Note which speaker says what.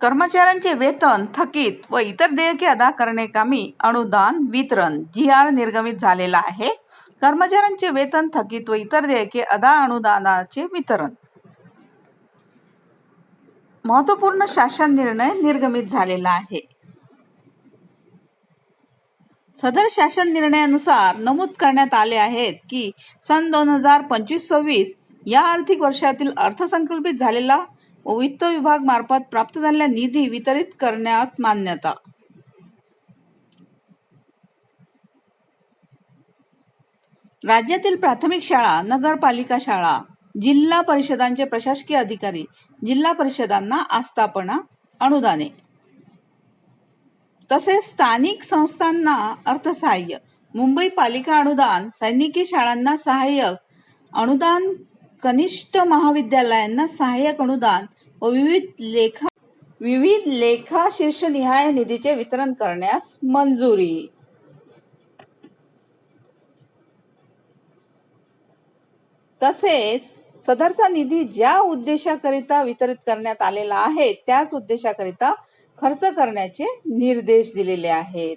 Speaker 1: कर्मचाऱ्यांचे वेतन थकीत व इतर देयके अदा करणे कामी अनुदान वितरण जी आर निर्गमित झालेला आहे. कर्मचाऱ्यांचे वेतन थकीत व इतर देयके अदा अनुदानाचे वितरण. महत्त्वपूर्ण शासन निर्णय निर्गमित झालेला आहे. सदर शासन निर्णयानुसार नमूद करण्यात आले आहेत की सन दोन हजार पंचवीस सव्वीस या आर्थिक वर्षातील अर्थसंकल्पित झालेला व वित्त विभाग मार्फत प्राप्त झालेला निधी वितरित करण्यात मान्यता. राज्यातील प्राथमिक शाळा नगरपालिका शाळा जिल्हा परिषदांचे प्रशासकीय अधिकारी जिल्हा परिषदांना आस्थापना अनुदाने. तसेच स्थानिक संस्थांना अर्थसहाय्य मुंबई पालिका अनुदान सैनिकी शाळांना सहाय्यक अनुदान कनिष्ठ महाविद्यालयांना सहाय्यक अनुदान व विविध लेखा विविध लेखा शीर्षनिहाय निधीचे वितरण करण्यास मंजुरी. तसेच सदरचा निधी ज्या उद्देशाकरिता वितरित करण्यात आलेला आहे त्याच उद्देशाकरिता खर्च करण्याचे निर्देश दिलेले आहेत.